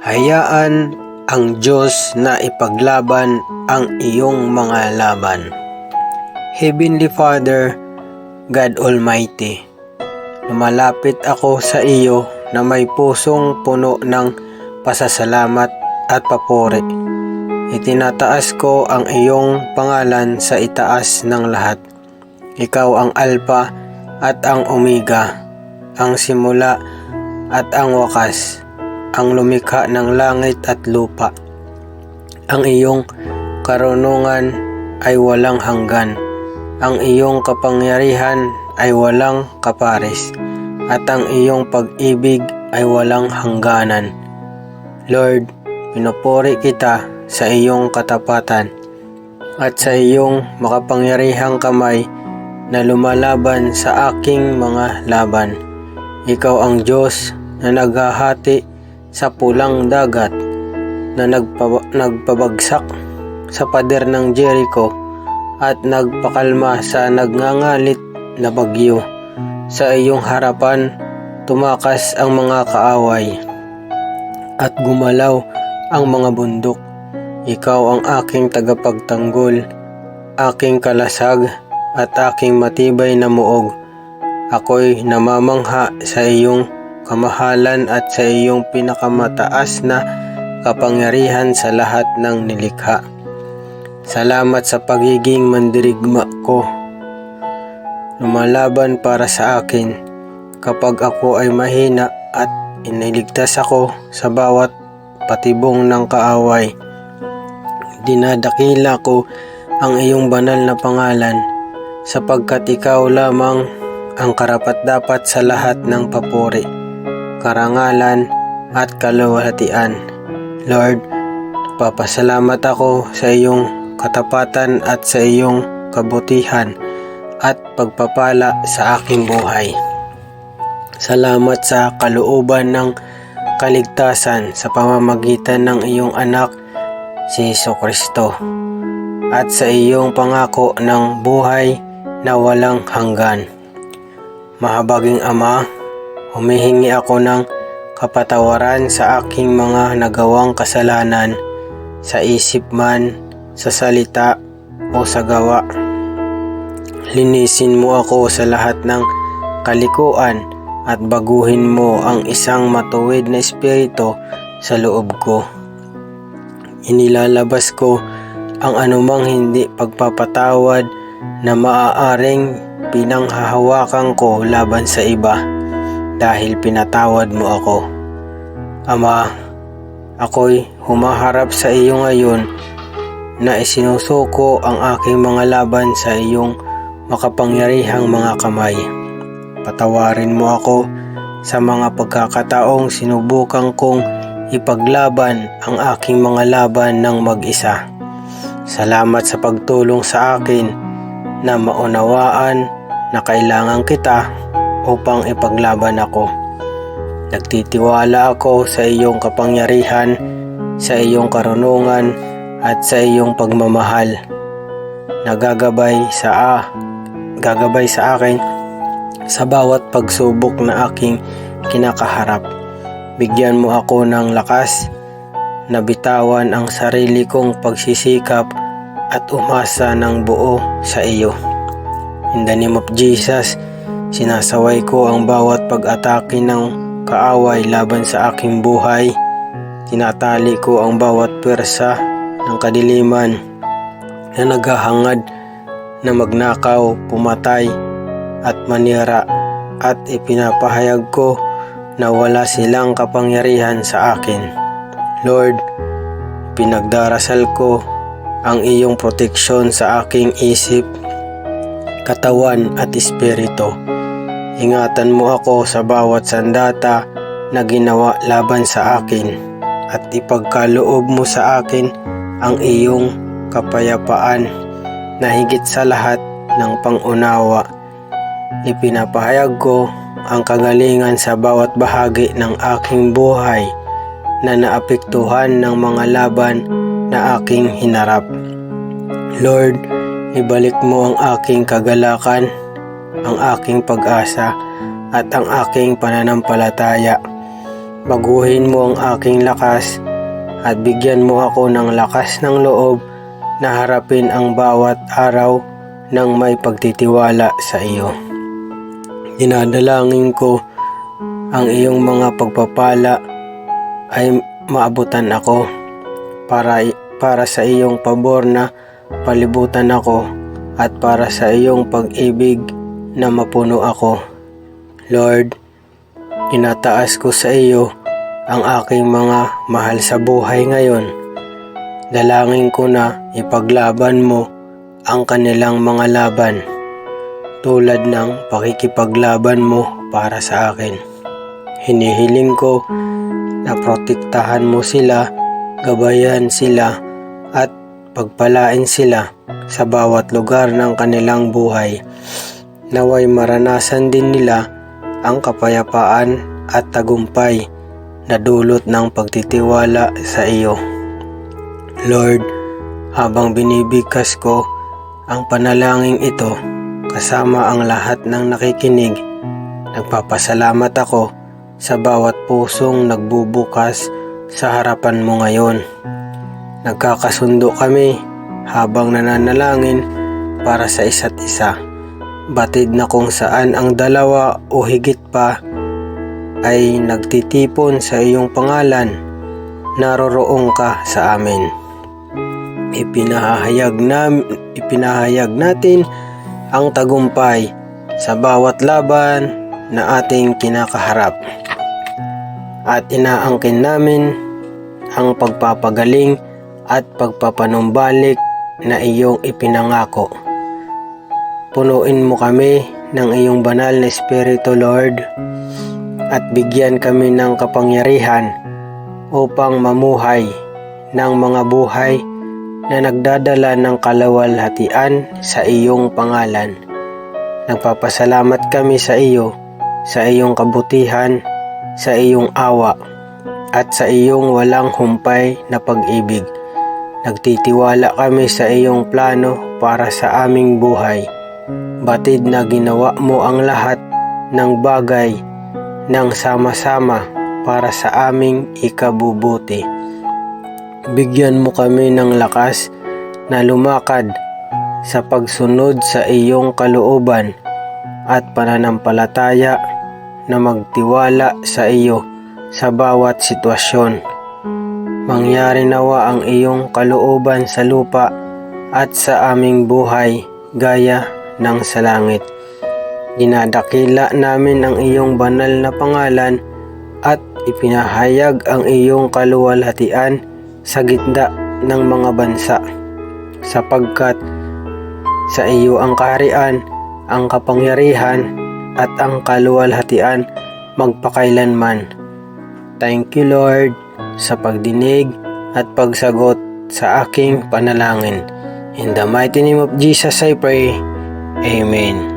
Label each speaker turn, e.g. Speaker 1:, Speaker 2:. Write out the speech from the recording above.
Speaker 1: Hayaan ang Diyos na ipaglaban ang iyong mga laban. Heavenly Father, God Almighty, lumalapit ako sa iyo na may pusong puno ng pasasalamat at papuri. Itinataas ko ang iyong pangalan sa itaas ng lahat. Ikaw ang Alpha at ang Omega, ang simula at ang wakas, ang lumikha ng langit at lupa. Ang iyong karunungan ay walang hanggan. Ang iyong kapangyarihan ay walang kapares. At ang iyong pag-ibig ay walang hangganan. Lord, pinupuri kita sa iyong katapatan at sa iyong makapangyarihang kamay na lumalaban sa aking mga laban. Ikaw ang Diyos na naghahati sa pulang dagat na nagpa- nagpabagsak sa pader ng Jericho at nagpakalma sa nagngangalit na bagyo. Sa iyong harapan, tumakas ang mga kaaway at gumalaw ang mga bundok. Ikaw ang aking tagapagtanggol, aking kalasag at aking matibay na muog. Ako'y namamangha sa iyong kamahalan at sa iyong pinakamataas na kapangyarihan sa lahat ng nilikha. Salamat sa pagiging mandirigma ko. Lumalaban para sa akin kapag ako ay mahina at iniligtas ako sa bawat patibong ng kaaway. Dinadakila ko ang iyong banal na pangalan sapagkat ikaw lamang ang karapat-dapat sa lahat ng papuri, karangalan at kaluwalhatian. Lord, papasalamat ako sa iyong katapatan at sa iyong kabutihan at pagpapala sa aking buhay. Salamat sa kalooban ng kaligtasan sa pamamagitan ng iyong anak si Heso Kristo at sa iyong pangako ng buhay na walang hanggan. Mahabaging Ama, humihingi ako ng kapatawaran sa aking mga nagawang kasalanan sa isip man, sa salita o sa gawa. Linisin mo ako sa lahat ng kalikuan at baguhin mo ang isang matuwid na espiritu sa loob ko. Inilalabas ko ang anumang hindi pagpapatawad na maaaring pinanghahawakan ko laban sa iba dahil pinatawad mo ako. Ama, ako'y humaharap sa iyo ngayon na isinusuko ang aking mga laban sa iyong makapangyarihang mga kamay. Patawarin mo ako sa mga pagkakataong sinubukan kong ipaglaban ang aking mga laban ng mag-isa. Salamat sa pagtulong sa akin na maunawaan na kailangan kita upang ipaglaban ako. Nagtitiwala ako sa iyong kapangyarihan, sa iyong karunungan at sa iyong pagmamahal. Nagagabay sa a, gagabay sa akin sa bawat pagsubok na aking kinakaharap. Bigyan mo ako ng lakas na bitawan ang sarili kong pagsisikap at umasa ng buo sa iyo. In the name of Jesus, sinasaway ko ang bawat pag-atake ng kaaway laban sa aking buhay. Tinatali ko ang bawat pwersa ng kadiliman na naghahangad na magnakaw, pumatay at manira at ipinapahayag ko na wala silang kapangyarihan sa akin. Lord, pinagdarasal ko ang iyong proteksyon sa aking isip, katawan at espiritu. Ingatan mo ako sa bawat sandata na ginawa laban sa akin at ipagkaloob mo sa akin ang iyong kapayapaan na higit sa lahat ng pangunawa. Ipinapahayag ko ang kagalingan sa bawat bahagi ng aking buhay na naapektuhan ng mga laban na aking hinarap. Lord, ibalik mo ang aking kagalakan, ang aking pag-asa at ang aking pananampalataya. Baguhin mo ang aking lakas at bigyan mo ako ng lakas ng loob na harapin ang bawat araw ng may pagtitiwala sa iyo. Dinadalangin ko ang iyong mga pagpapala ay maabutan ako para para sa iyong pabor na palibutan ako at para sa iyong pag-ibig na mapuno ako. Lord, tinataas ko sa iyo ang aking mga mahal sa buhay ngayon. Dalangin ko na ipaglaban mo ang kanilang mga laban tulad ng pakikipaglaban mo para sa akin. Hinihiling ko na protektahan mo sila, gabayan sila at pagpalain sila sa bawat lugar ng kanilang buhay. Naway maranasan din nila ang kapayapaan at tagumpay na dulot ng pagtitiwala sa iyo. Lord, habang binibigkas ko ang panalangin ito kasama ang lahat ng nakikinig, nagpapasalamat ako sa bawat pusong nagbubukas sa harapan mo ngayon. Nagkakasundo kami habang nananalangin para sa isa't isa. Batid na kung saan ang dalawa o higit pa ay nagtitipon sa iyong pangalan, naroroong ka sa amin. Ipinahayag, nam, ipinahayag natin ang tagumpay sa bawat laban na ating kinakaharap. At inaangkin namin ang pagpapagaling at pagpapanumbalik na iyong ipinangako. Punuin mo kami ng iyong banal na Espiritu, Lord, at bigyan kami ng kapangyarihan upang mamuhay ng mga buhay na nagdadala ng kalawalhatian sa iyong pangalan. Nagpapasalamat kami sa iyo, sa iyong kabutihan, sa iyong awa, at sa iyong walang humpay na pag-ibig. Nagtitiwala kami sa iyong plano para sa aming buhay. Batid na ginawa mo ang lahat ng bagay ng sama-sama para sa aming ikabubuti. Bigyan mo kami ng lakas na lumakad sa pagsunod sa iyong kalooban at pananampalataya na magtiwala sa iyo sa bawat sitwasyon. Mangyari nawa ang iyong kalooban sa lupa at sa aming buhay gaya ng sa langit. Dinadakila namin ang iyong banal na pangalan at ipinahayag ang iyong kaluwalhatian sa gitna ng mga bansa sapagkat sa iyo ang kaharian, ang kapangyarihan at ang kaluwalhatian magpakailanman. Thank you Lord sa pagdinig at pagsagot sa aking panalangin. In the mighty name of Jesus I pray. Amen.